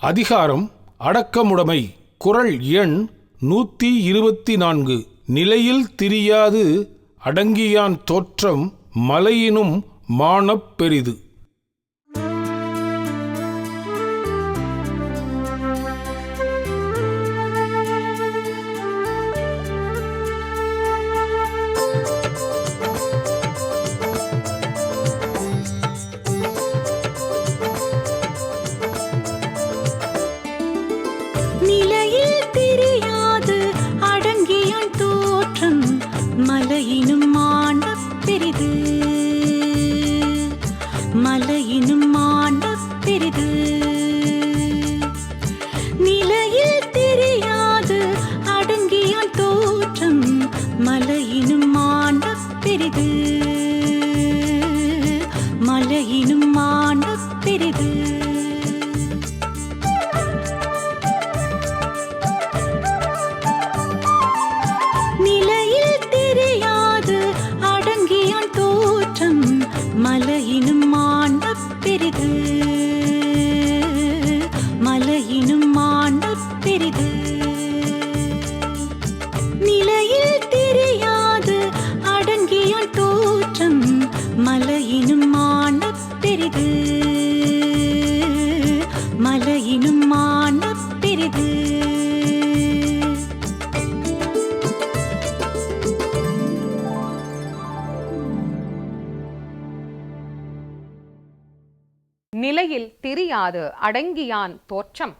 அதிகாரம் அடக்கமுடைமை. குறள் எண் நூற்றி இருபத்தி நான்கு நிலையில் திரியாது அடங்கியான் தோற்றம் மலையினும் மானப் பெரிது. மலையினும் மாண்ட பெரிது. நிலையில் தெரியாது அடங்கியான் தோற்றம் மலையினும் மாண்ட பெரிது. நிலையில் திரியாது அடங்கியான் தோற்றம்.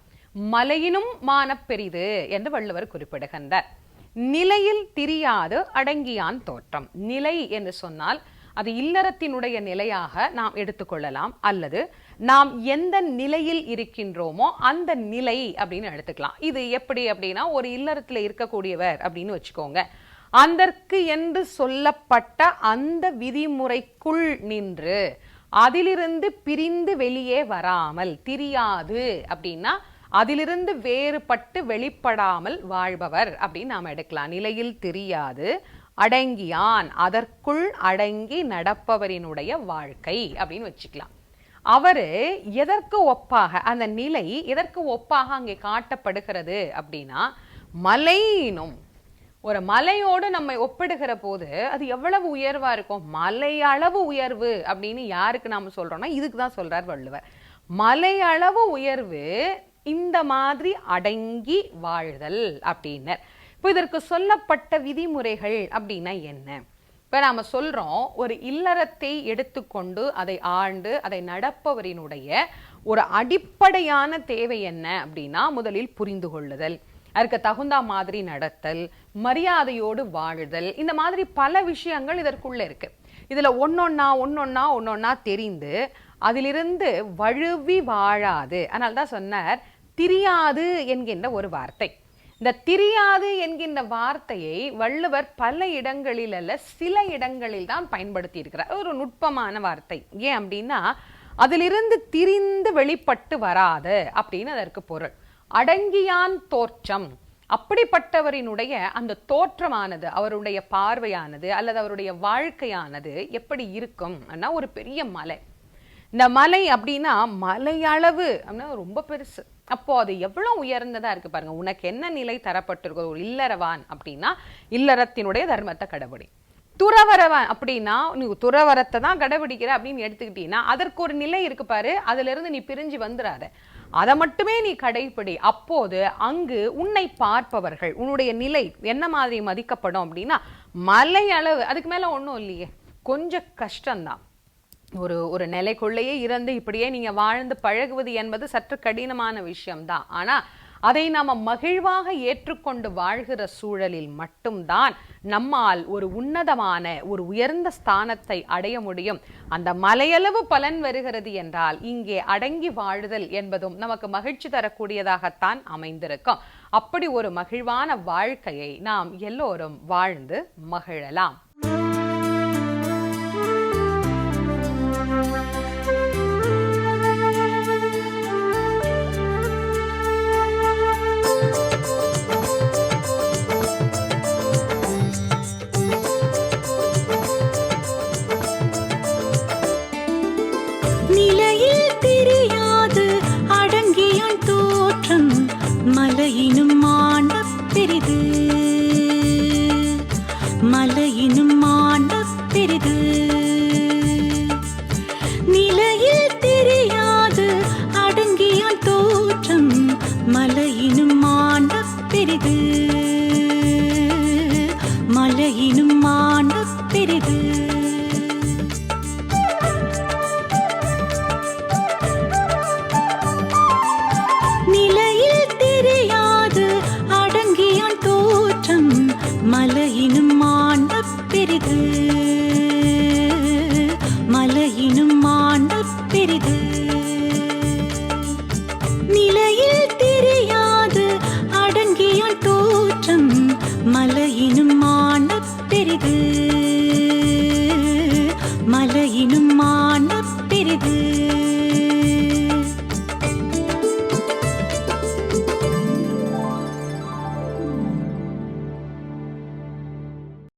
மலையினும் மானப் பெரிது என்று வள்ளுவர் குறிப்பிடுகின்றார். நிலையில் திரியாது அடங்கியான் தோற்றம். நிலை என்று சொன்னால் அது இல்லறத்தினுடைய நிலையாக நாம் எடுத்துக்கொள்ளலாம் அல்லது நாம் எந்த நிலையில் இருக்கின்றோமோ அந்த நிலை அப்படின்னு எடுத்துக்கலாம். இது எப்படி அப்படின்னா ஒரு இல்லறத்தில் இருக்கக்கூடியவர் அப்படின்னு வச்சுக்கோங்க. அதற்கு என்று சொல்லப்பட்ட அந்த விதிமுறைக்குள் நின்று அதிலிருந்து பிரிந்து வெளியே வராமல் திரியாது அப்படின்னா அதிலிருந்து வேறுபட்டு வெளிப்படாமல் வாழ்பவர் அப்படின்னு நாம் எடுக்கலாம். நிலையில் தெரியாது அடங்கியான் அதற்குள் அடங்கி நடப்பவரினுடைய வாழ்க்கை அப்படின்னு வச்சுக்கலாம். அவர் எதற்கு ஒப்பாக அந்த நிலை எதற்கு ஒப்பாக அங்கே காட்டப்படுகிறது அப்படின்னா மலையினும் ஒரு மலையோடு நம்மை ஒப்பிடுகிற போது அது எவ்வளவு உயர்வா இருக்கும்? மலை அளவு உயர்வு அப்படின்னு யாருக்கு நாம சொல்றோம்னா இதுக்கு தான் சொல்றார் வள்ளுவர். மலை அளவு உயர்வு இந்த மாதிரி அடங்கி வாழ்தல் அப்படின்னர். இப்போ இதற்கு சொல்லப்பட்ட விதிமுறைகள் அப்படின்னா என்ன? இப்போ நாம சொல்றோம் ஒரு இல்லறத்தை எடுத்துக்கொண்டு அதை ஆண்டு அதை நடப்பவரினுடைய ஒரு அடிப்படையான தேவை என்ன அப்படின்னா முதலில் புரிந்து கொள்ளுதல். அதுக்கு தகுந்த மாதிரி நடத்தல் மரியாதையோடு வாழுதல் இந்த மாதிரி பல விஷயங்கள் இதற்குள்ள இருக்கு. இதில் ஒன்னொன்னா ஒன்னொன்னா ஒன்னொன்னா தெரிந்து அதிலிருந்து வழுவி வாழாது. அதனால தான் சொன்னார் திரியாது என்கின்ற ஒரு வார்த்தை. இந்த திரியாது என்கின்ற வார்த்தையை வள்ளுவர் பல இடங்களில் அல்ல சில இடங்களில் தான் பயன்படுத்தி இருக்கிறார் ஒரு நுட்பமான வார்த்தை. ஏன் அப்படின்னா அதிலிருந்து திரிந்து வெளிப்பட்டு வராது அப்படின்னு அதற்கு பொருள். அடங்கியான் தோற்றம். அப்படிப்பட்டவரினுடைய அந்த தோற்றமானது அவருடைய பார்வையானது அல்லது அவருடைய வாழ்க்கையானது எப்படி இருக்கும்? அப்படின்னா ஒரு பெரிய மலை. இந்த மலை அப்படின்னா மலையளவு அப்படின்னா ரொம்ப பெருசு. அப்போ அது எவ்வளவு உயர்ந்ததா இருக்கு பாருங்க. உனக்கு என்ன நிலை தரப்பட்டிருக்கோ ஒரு இல்லறவான் அப்படின்னா இல்லறத்தினுடைய தர்மத்தை கடைபிடி துறவரவன் அப்படின்னா நீ துறவரத்தை தான் கடைபிடிக்கிற அப்படின்னு எடுத்துக்கிட்டீங்கன்னா அதற்கு ஒரு நிலை இருக்கு பாரு அதுல இருந்து நீ பிரிஞ்சு வந்துடாத அதை மட்டுமே நீ கடைபிடி. அப்போது அங்கு உன்னை பார்ப்பவர்கள் உன்னுடைய நிலை என்ன மாதிரி மதிக்கப்படும் அப்படின்னா மலை அளவு அதுக்கு மேல ஒன்றும் இல்லையே. கொஞ்சம் கஷ்டம்தான். ஒரு ஒரு நிலைக்குள்ளேயே இருந்து இப்படியே நீங்க வாழ்ந்து பழகுவது என்பது சற்று கடினமான விஷயம்தான். ஆனா அதை நாம மகிழ்வாக ஏற்றுக்கொண்டு வாழ்கிற சூழலில் மட்டும்தான் நம்மால் ஒரு உன்னதமான ஒரு உயர்ந்த ஸ்தானத்தை அடைய முடியும். அந்த மலையளவு பலன் வருகிறது என்றால் இங்கே அடங்கி வாழுதல் என்பதும் நமக்கு மகிழ்ச்சி தரக்கூடியதாகத்தான் அமைந்திருக்கும். அப்படி ஒரு மகிழ்வான வாழ்க்கையை நாம் எல்லோரும் வாழ்ந்து மகிழலாம். தெரிது